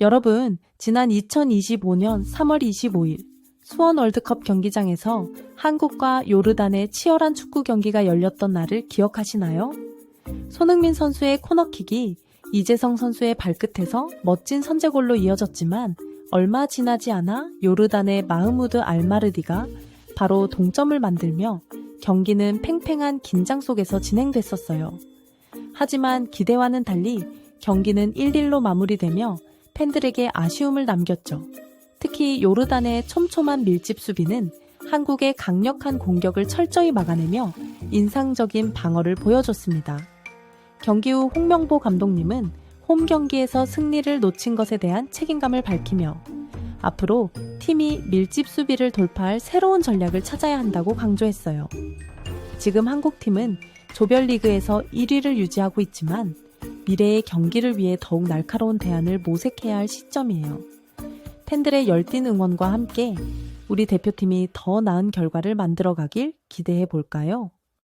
여러분, 지난 2025년 3월 25일 수원 월드컵 경기장에서 한국과 요르단의 치열한 축구 경기가 열렸던 날을 기억하시나요? 손흥민 선수의 코너킥이 이재성 선수의 발끝에서 멋진 선제골로 이어졌지만 얼마 지나지 않아 요르단의 마흐무드 알마르디가 바로 동점을 만들며 경기는 팽팽한 긴장 속에서 진행됐었어요. 하지만 기대와는 달리 경기는 1-1로 마무리되며 팬들에게 아쉬움을 남겼죠. 특히 요르단의 촘촘한 밀집 수비는 한국의 강력한 공격을 철저히 막아내며 인상적인 방어를 보여줬습니다. 경기 후 홍명보 감독님은 홈 경기에서 승리를 놓친 것에 대한 책임감을 밝히며 앞으로 팀이 밀집 수비를 돌파할 새로운 전략을 찾아야 한다고 강조했어요. 지금 한국팀은 조별리그에서 1위를 유지하고 있지만 미래의 경기를 위해 더욱 날카로운 대안을 모색해야 할 시점이에요. 팬들의 열띤 응원과 함께 우리 대표팀이 더 나은 결과를 만들어 가길 기대해 볼까요?